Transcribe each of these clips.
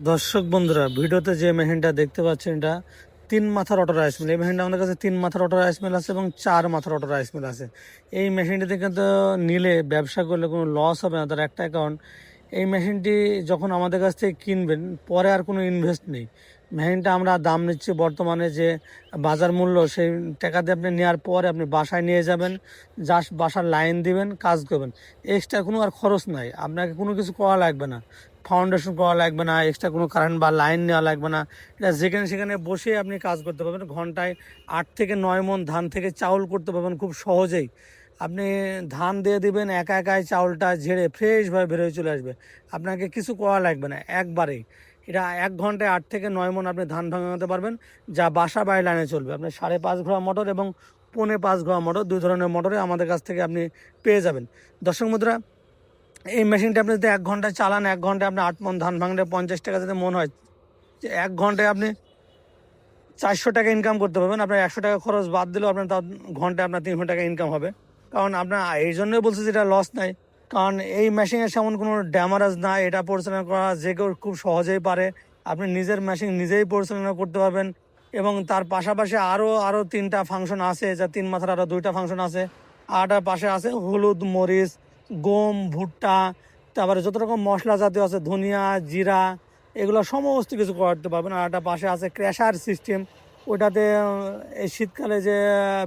দর্শক বন্ধুরা, ভিডিওতে যে মেহেনটা দেখতে পাচ্ছেন এটা, তিন মাথার অটো রাইস মিল এই মেহেনটা আমাদের কাছে তিন মাথার অটো রাইস মিল আছে এবং চার মাথার অটো রাইস মিল আছে। এই মেশিনটিতে কিন্তু নিলে ব্যবসা করলে কোনো লস হবে না, তার একটা অ্যাকাউন্ট এই মেশিনটি যখন আমাদের কাছ থেকে কিনবেন, পরে আর কোনো ইনভেস্ট নেই। মেশিনটা আমরা দাম নিচ্ছি বর্তমানে যে বাজার মূল্য, সেই টাকা দিয়ে আপনি নেওয়ার পরে আপনি বাসায় নিয়ে যাবেন জাস্ট বাসার লাইন দিবেন, কাজ করবেন। এক্সট্রা কোনো আর খরচ নাই। আপনাকে কোনো কিছু করা লাগবে না। ফাউন্ডেশন করা লাগবে না এক্সট্রা কোনো কারেন্ট বা লাইন নেওয়া লাগবে না। এটা যেখানে সেখানে বসে আপনি কাজ করতে পারবেন। ঘন্টায় আট থেকে নয় মন ধান থেকে চাউল করতে পারবেন খুব সহজেই। আপনি ধান দিয়ে দিবেন, একা একাই চাউলটা ঝেড়ে ফ্রেশভাবে বেরোয় চলে আসবে। আপনাকে কিছু করা লাগবে না, একবারেই। এটা এক ঘন্টায় আট থেকে নয় মন আপনি ধান ভাঙাতে পারবেন, যা বাসা বাড়ি লাইনে চলবে। আপনি সাড়ে পাঁচ ঘোড়া মোটর এবং পৌনে পাঁচ ঘোড়া মোটর, দুই ধরনের মোটরে আমাদের কাছ থেকে আপনি পেয়ে যাবেন। দর্শক মুদ্রা, এই মেশিনটা আপনি যদি এক ঘন্টায় চালান, এক ঘন্টায় আপনি আট মন ধান ভাঙলে পঞ্চাশ টাকা যদি মন হয়, যে এক ঘন্টায় আপনি চারশো টাকা ইনকাম করতে পারবেন। আপনার একশো টাকা খরচ বাদ দিলেও আপনার তার ঘন্টায় আপনার তিনশো টাকা ইনকাম হবে। কারণ আপনার, এই জন্যই বলছি যেটা লস নাই। কারণ এই মেশিনের সেমন কোনো ড্যামারেজ না, এটা পরিচালনা করা যে কেউ খুব সহজেই পারে। আপনি নিজের মেশিন নিজেই পরিচালনা করতে পারবেন এবং তার পাশাপাশি আরও আরও তিনটা ফাংশন আছে, যা তিন মাথার আরও দুইটা ফাংশন আছে। আরটার পাশে আছে হলুদ, মরিচ, গম, ভুট্টা, তারপরে যত রকম মশলা জাতীয় আছে, ধনিয়া, জিরা, এগুলো সমস্ত কিছু করতে পারবেন। আর একটা পাশে আছে ক্র্যাশার সিস্টেম ওটাতে এই শীতকালে যে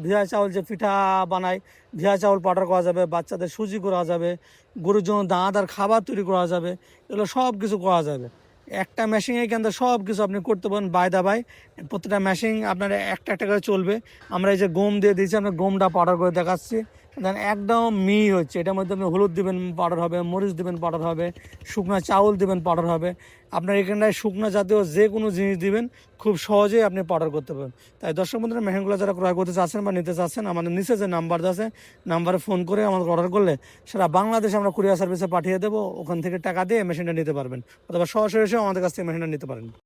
ভিয়া চাউল যে পিঠা বানায় ভিজা চাউল পাউডার করা যাবে, বাচ্চাদের সুজি করা যাবে, গরুর জন্য দাঁড়াদার খাবার তৈরি করা যাবে, এগুলো সব কিছু করা যাবে। একটা মেশিনে কিন্তু সব কিছু আপনি করতে পারেন বাই দা বাই প্রত্যেকটা মেশিন আপনার একটা একটা করে চলবে। আমরা এই যে গম দিয়ে দিয়েছি, আমরা গমটা পাউডার করে দেখাচ্ছি। দেন একদম মি হচ্ছে। এটার মধ্যে আপনি হলুদ দিবেন পাউডার হবে, মরিচ দিবেন পাউডার হবে, শুকনো চাউল দিবেন পাউডার হবে। আপনার এখানটায় শুকনো জাতীয় যে কোনো জিনিস দিবেন, খুব সহজেই আপনি পাউডার করতে পারেন তাই দর্শক বন্ধুরা মেহেনগুলো যারা ক্রয় করতে চাচ্ছেন বা নিতে চাচ্ছেন, আমাদের নিচে যে নাম্বার আছে নাম্বারে ফোন করে আমাদের অর্ডার করলে সারা বাংলাদেশে আমরা কুরিয়ার সার্ভিসে পাঠিয়ে দেবো। ওখান থেকে টাকা দিয়ে মেশিনটা নিতে পারবেন। অথবা সরাসরি এসেও আমাদের কাছ থেকে মেশিনটা নিতে পারেন।